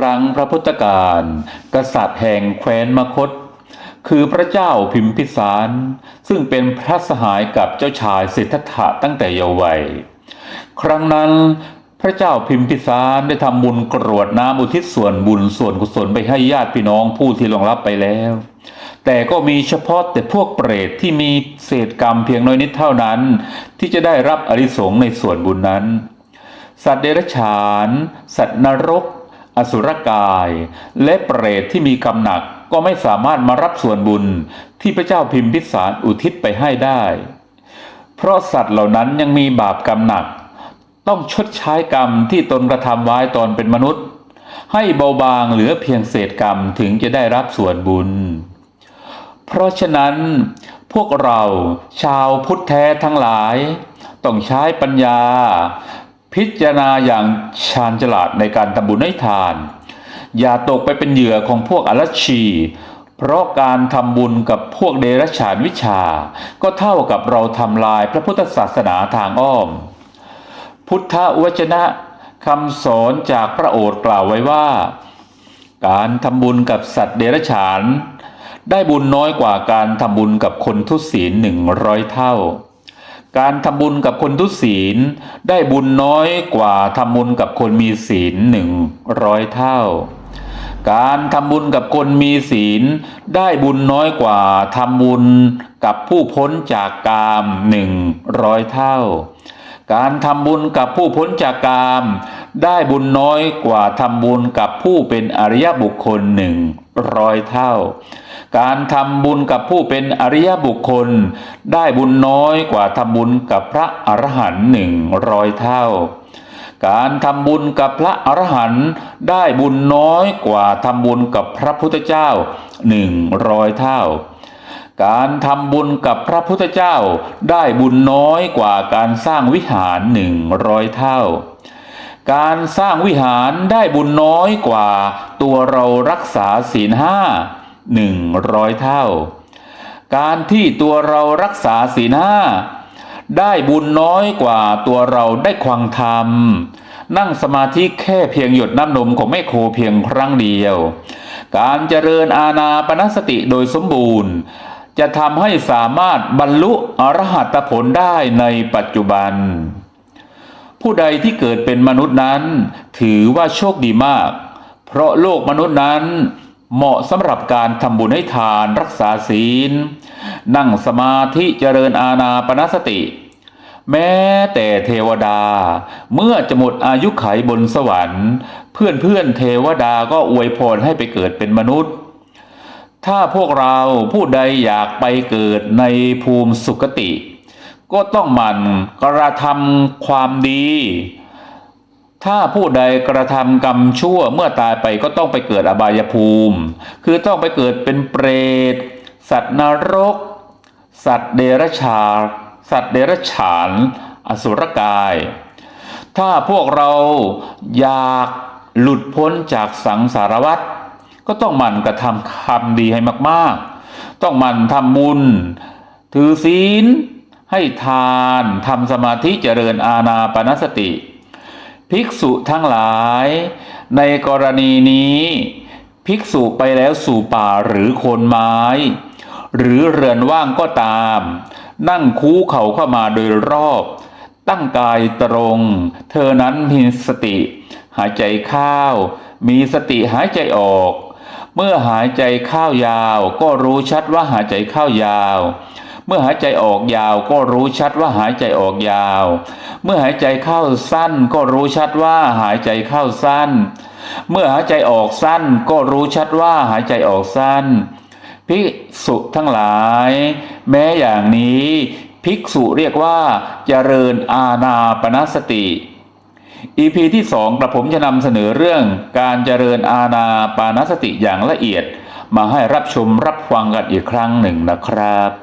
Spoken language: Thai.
ครั้งพระพุทธการ กษัตริย์แห่งแคว้นมคต คือพระเจ้าพิมพิสาร ซึ่งเป็นพระสหายกับเจ้าชายสิทธัตถะตั้งแต่เยาว์วัย ครั้งนั้นพระเจ้าพิมพิสารได้ทำบุญกรวดน้ำอุทิศส่วนบุญส่วนกุศลไปให้ญาติพี่น้องผู้ที่ลงรับไปแล้ว แต่ก็มีเฉพาะแต่พวกเปรตที่มีเศษกรรมเพียงน้อยนิดเท่านั้น ที่จะได้รับอริสงในส่วนบุญนั้น สัตว์เดรัจฉาน สัตว์นรก อสุรกาย และเปรตที่มีกรรมหนักก็ไม่สามารถมารับส่วนบุญที่พระเจ้าพิมพิสารอุทิศไปให้ได้ เพราะสัตว์เหล่านั้นยังมีบาปกรรมหนัก ต้องชดใช้กรรมที่ตนกระทำไว้ตอนเป็นมนุษย์ ให้เบาบางเหลือเพียงเศษกรรมถึงจะได้รับส่วนบุญ เพราะฉะนั้นพวกเราชาวพุทธแท้ทั้งหลาย ต้องใช้ปัญญา พิจารณาอย่างชาญฉลาดในการทำบุญให้ทาน อย่าตกไปเป็นเหยื่อของพวกอรัชชี เพราะการทำบุญกับพวกเดรัจฉานวิชา ก็เท่ากับเราทำลายพระพุทธศาสนาทางอ้อม พุทธวจนะคำสอนจากพระโอษฐ์กล่าวไว้ว่า การทำบุญกับสัตว์เดรัจฉาน ได้บุญน้อยกว่าการทำบุญกับคนทุศีลหนึ่งร้อยเท่า การทำบุญกับคนทุศีล ได้บุญน้อยกว่าทำบุญกับคนมีศีลหนึ่งร้อยเท่า การทำบุญกับคนมีศีล ได้บุญน้อยกว่าทำบุญกับผู้พ้นจากกามหนึ่งร้อยเท่า การทำบุญกับผู้พ้นจากกามได้บุญน้อยกว่าทำบุญกับผู้เป็นอริยบุคคลหนึ่งร้อยเท่า การทำบุญกับผู้เป็นอริยบุคคล ได้บุญน้อยกว่าทำบุญกับพระอรหันต์หนึ่งร้อยเท่า การทำบุญกับพระอรหันต์ได้บุญน้อยกว่าทำบุญกับพระพุทธเจ้าหนึ่งร้อยเท่า การทำบุญกับพระพุทธเจ้าได้บุญน้อยกว่าการสร้างวิหารหนึ่งร้อยเท่า การสร้างวิหารได้บุญน้อยกว่าตัวเรารักษาศีลห้าหนึ่งร้อยเท่า การที่ตัวเรารักษาศีลห้าได้บุญน้อยกว่าตัวเราได้ควังธรรม นั่งสมาธิแค่เพียงหยดน้ำนมของแม่โคเพียงครั้งเดียว การเจริญอาณาปณสติโดยสมบูรณ์ จะทำให้สามารถบรรลุอรหัตผลได้ในปัจจุบัน ผู้ใดที่เกิดเป็นมนุษย์นั้น ถือว่าโชคดีมาก เพราะโลกมนุษย์นั้นเหมาะสำหรับการทำบุญให้ทานรักษาศีล นั่งสมาธิเจริญอาณาปณสติ แม้แต่เทวดา เมื่อจะหมดอายุไขบนสวรรค์ เพื่อนเพื่อนเทวดาก็อวยพรให้ไปเกิดเป็นมนุษย์ ถ้าพวกเราผู้ใดอยากไปเกิดในภูมิสุคติ ก็ต้องหมั่นกระทำความดี ถ้าผู้ใดกระทำกรรมชั่วเมื่อตายไปก็ต้องไปเกิดอบายภูมิ คือต้องไปเกิดเป็นเปรต สัตว์นรก สัตว์เดรัจฉานสัตว์เดรัจฉาน อสุรกาย ถ้าพวกเราอยากหลุดพ้นจากสังสารวัฏ ก็ต้องหมั่นกระทำคำดีให้มากๆ ต้องหมั่นทำบุญถือศีล ให้ทานทำสมาธิเจริญอาณาปณสติ ภิกษุทั้งหลาย ในกรณีนี้ ภิกษุไปแล้วสู่ป่าหรือโคนไม้ หรือเรือนว่างก็ตาม นั่งคูเข่าเข้ามาโดยรอบ ตั้งกายตรง เธอนั้นมีสติ หายใจเข้ามีสติหายใจออก เมื่อหายใจเข้ายาวก็รู้ชัดว่าหายใจเข้ายาว เมื่อหายใจออกยาวก็รู้ชัดว่าหายใจออกยาว เมื่อหายใจเข้าสั้นก็รู้ชัดว่าหายใจเข้าสั้น เมื่อหายใจออกสั้นก็รู้ชัดว่าหายใจออกสั้น ภิกษุทั้งหลาย แม้อย่างนี้ ภิกษุเรียกว่าเจริญอาณาปณสติ EP ที่สองกระผมจะนำเสนอเรื่องการเจริญอาณาปานสติอย่างละเอียด มาให้รับชมรับฟังกันอีกครั้งหนึ่งนะครับ